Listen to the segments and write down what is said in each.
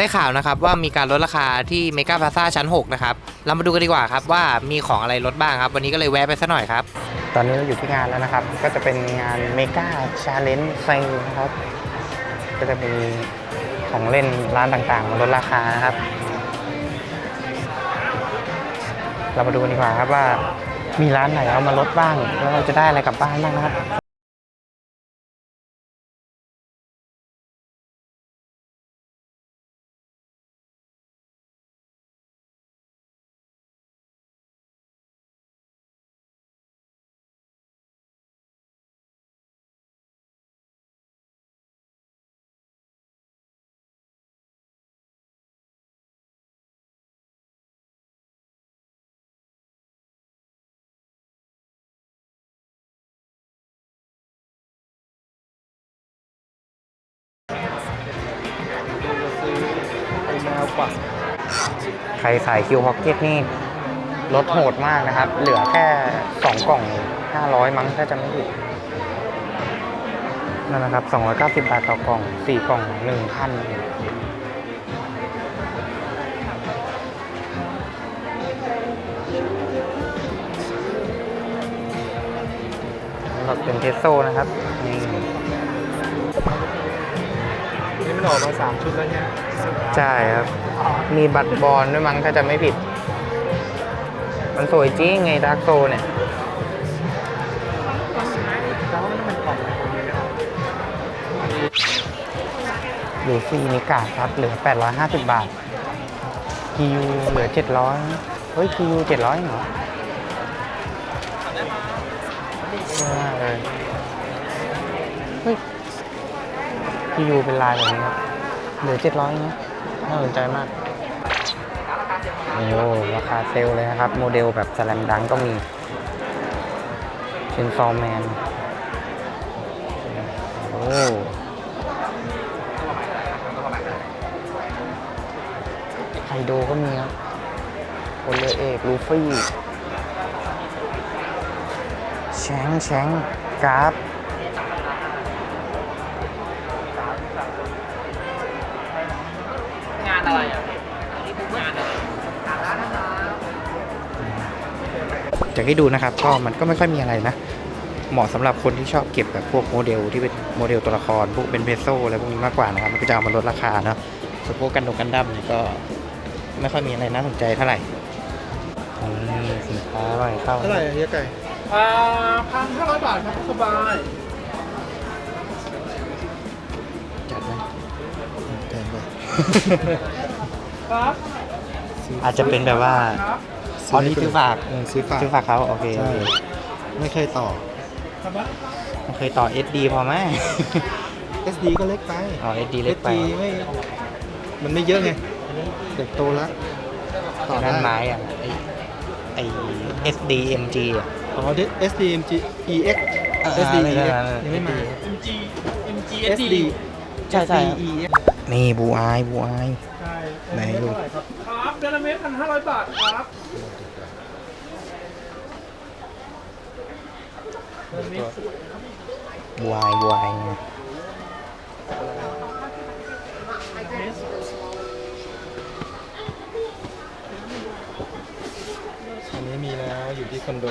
ได้ข่าวนะครับว่ามีการลดราคาที่เมกาพาซาชั้น 6 นะครับ เรามาดูกันดีกว่าครับว่ามีของอะไรลดบ้างครับ วันนี้ก็เลยแวะไปสัหน่อยครับ ตอนนี้เราอยู่ที่งานแล้วนะครับ ก็จะเป็นงานเมกาชาเลนจ์เซนะครับ ก็จะมีของเล่นร้านต่างๆมาลดราคานะครับ เรามาดูกันดีกว่าครับว่ามีร้านไหนเอามาลดบ้าง แล้วเราจะได้อะไรกลับบ้านบ้างนะครับ ใครสายคิวพ็อกเก็ตนี่ลดโหดมากนะครับ เหลือแค่ 2 กล่อง 500 มั้งถ้าจะไม่ผิดนั่นนะครับ 290 บาทต่อกล่อง 4 กล่อง 1,000สำหรับเป็นเทสโซนะครับนี่ มันออกมาสามชุดแล้วเนี่ยใช่ครับ มีบัตรบอลด้วยมั้งถ้าจะไม่ผิด มันสวยจริงไงดาร์กโซเนี่ยแล้วมันเป็นกล่องอะไรพวกนี้เนี่ยหรือฟรีนิกาครับเหลือ 850 บาทคิวเหลือ 700 เฮ้ยคิว700เหรอเยอะมากเลย เฮ้ย คิวเป็นลายแบบนี้ครับเหลือ 700นะน่าสนใจมากโอ้โหราคาเซลล์เลยนะครับ โมเดลแบบสแลมดังก็มีเชนซอแมนโอ้ไคโดก็มีครับคนเรือเอกลูฟี่แชงแชงกราฟ จากที่ดูนะครับก็มันก็ไม่ค่อยมีอะไรนะ เหมาะสำหรับคนที่ชอบเก็บแบบพวกโมเดลที่เป็นโมเดลตัวละครพวกเป็นเพโซอะไรพวกนี้มากกว่านะครับมันก็จะเอามาลดราคาเนาะส่วนพวกกันดงกันดั้มเนี่ยก็ไม่ค่อยมีอะไรน่าสนใจเท่าไหร่นี่สินค้าอะไรเข้าเท่าไหร่อะเฮียไก่อ่าพันห้าร้อยบาทครับสบายจัดไหมแพงไปครับอาจจะเป็นแบบว่า ครับอ๋อนี่ซื้อฝากเออซื้อฝากซื้อฝากเขาโอเคโอใช่เคไม่เคยต่อครับมันเคยต่อ SD พอไหม SD ก็เล็กไปอ๋อ SD เล็กไป SD ไม่มันไม่เยอะไงเด็กโตแล้วต่อได้ด้านไม้อะไอไอ SDMG อะอ๋อ SD MG EX เออ SD อะไรนั่น EX น่ะยังไม่มา MG MG SD ใช่ใช่ SD EX นี่บูอายบูอายใช่ไหนดูเท่าร่ครับครับเดือนละเมตรพันห้าร้อยบาทครับ วายบูอายไงอันนี้มีแล้วอยู่ที่คอนโด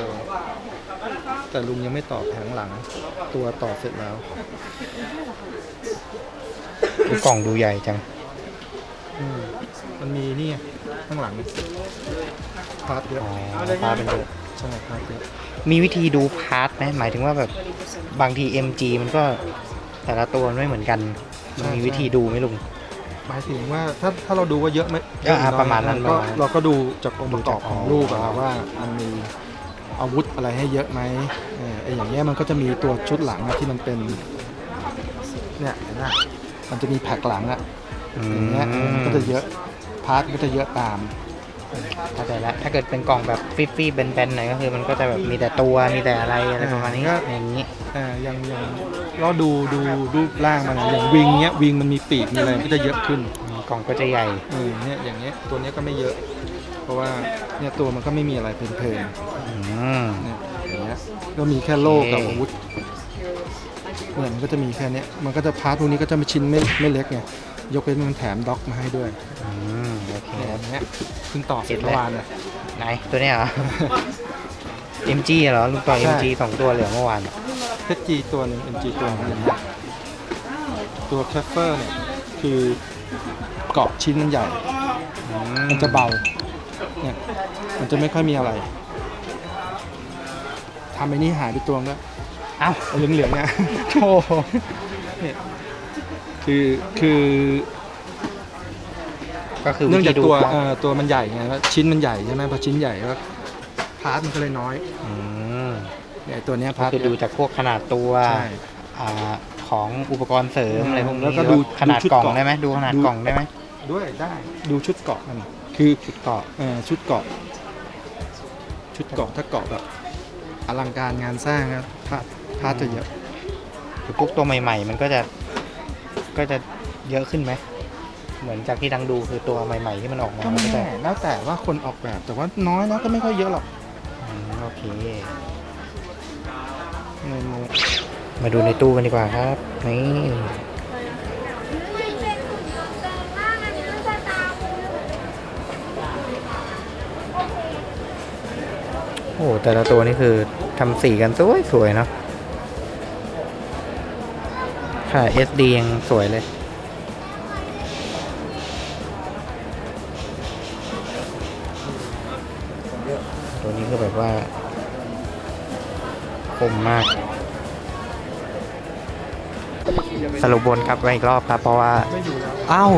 แต่ลุงยังไม่ต่อแผงหลัง ตัวต่อเสร็จแล้วดูกล่องดูใหญ่จัง มันมีนี่ไงข้างหลังพาร์ทเยอะอ๋อพาเป็นดูใช่พาร์ทเยอะมีวิธีดูพาร์ทไหมหมายถึงว่าแบบบางที MG มันก็แต่ละตัวมันไม่เหมือนกัน มันมีวิธีดูไหมลุง หมายถึงว่าถ้าถ้าเราดูว่าเยอะไหมอ่าเยอหอประมาณนั้นก็ประมาณนั้นเราก็ดูจากองค์ประกอบดูจากของรูปอะอ๋อว่ามันมีอาวุธอะไรให้เยอะไหมเออไออย่างเงี้ยมันก็จะมีตัวชุดหลังอะที่มันเป็น เนี่ยเห็นไหมมันจะมีแผกหลังอะอือย่างเงี้ยเออมันก็จะเยอะพาร์ทก็จะเยอะตามเข้าใจแล้วถ้าเกิดเป็นกล่องแบบฟิฟฟี่เบนๆหน่อยก็คือมันก็จะแบบมีแต่ตัวมีแต่อะไรอะไรประมาณนี้ก็ อย่างนี้เออยังยังเราดูดูรูปร่างมันอะอย่างวิงเนี้ยวิงมันมีปีกมีอะไรมันก็จะเยอะขึ้นกล่องก็จะใหญ่เออเนี่ยอย่างเงี้ยตัวเนี้ยก็ไม่เยอะ เพราะว่าเนี่ยตัวมันก็ไม่มีอะไรเพลินๆอืมเนี่ยอย่างเงี้ยก็มีแค่โล่กับโอเคอาวุธเนี่ยมันก็จะมีแค่เนี้ยมันก็จะพาร์ทพวกนี้ก็จะไม่ชิ้นไม่ไม่เล็กไง ยกเว้นมันแถมด็อกมาให้ด้วยอืมโอเคเนี่ยคอรับย่างเงี้ยเพิ่งต่อเสร็จเห็นเลยเมื่อวานเลย ไหนตัวเนี้ยเหรอ MG เหรอลูกต่อ ใช่ MG สองตัวเหลือเมื่อวาน HG ตัวหนึ่ง MG ตัวหนึงอย่างเงี้ยตัวแคฟเฟอร์เนี่ยคือเกาะชิ้นมันใหญ่มันจะเบา เนี่ย มันจะไม่ค่อยมีอะไร ทำไอ้นี่หายไปตัวนึงแล้วเอ้าไอ้เหลืองๆเนี่ยโอ้โหเนี่ย คือคือก็คือเนื่องจากธีดูตัวกล้องเอ่อตัวมันใหญ่ไงแล้วชิ้นมันใหญ่ใช่ไหมพอชิ้นใหญ่ก็พาร์ทมันก็เลยน้อยอืมเนี่ยไอ้ตัวเนี้ยก็พาร์ทคือดูจากพวกขนาดตัวใช่ อ่าของอุปกรณ์เสริมอืมอะไรพวกนี้แล้วก็หรือดูขนาดดูชุดกล่องเกาะได้ไหมดูขนาดดู กล่องได้ไหมด้วยได้ดูชุดเกาะมันคือชุดเกาะเอ่อชุดเกาะ ชุดเกาะถ้าเกาะแบบอลังการงานสร้างนะพาร์ทพาร์ทจะเยอะ คือพวกตัวใหม่ ๆ มันก็จะ ก็จะเยอะขึ้นไหม เหมือนจากที่ดังดูคือตัวใหม่ ๆ ที่มันออกมาก็มันไม่ก็จะแน่แล้วแต่ว่าคนออกแบบ แต่ว่าน้อยนะก็ไม่ค่อยเยอะหรอกอืมโอเคเงินมาดูในตู้กันดีกว่าครับ นี่โอ้โหแต่ละตัวนี่คือทำสีกันสวยสวยๆเนาะ ค่ะ SD ยังสวยเลย ตัวนี้ก็แบบว่า คมมาก สรุปบนครับไว้อีกรอบครับ เพราะว่าไม่อยู่แล้วอ้าว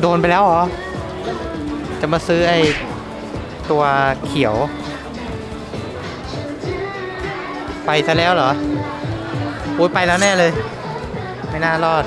โดนไปแล้วเหรอ จะมาซื้อไอ้ตัวเขียว ไปซะแล้วเหรอโอ้ยไปแล้วแน่เลย ไม่น่ารอด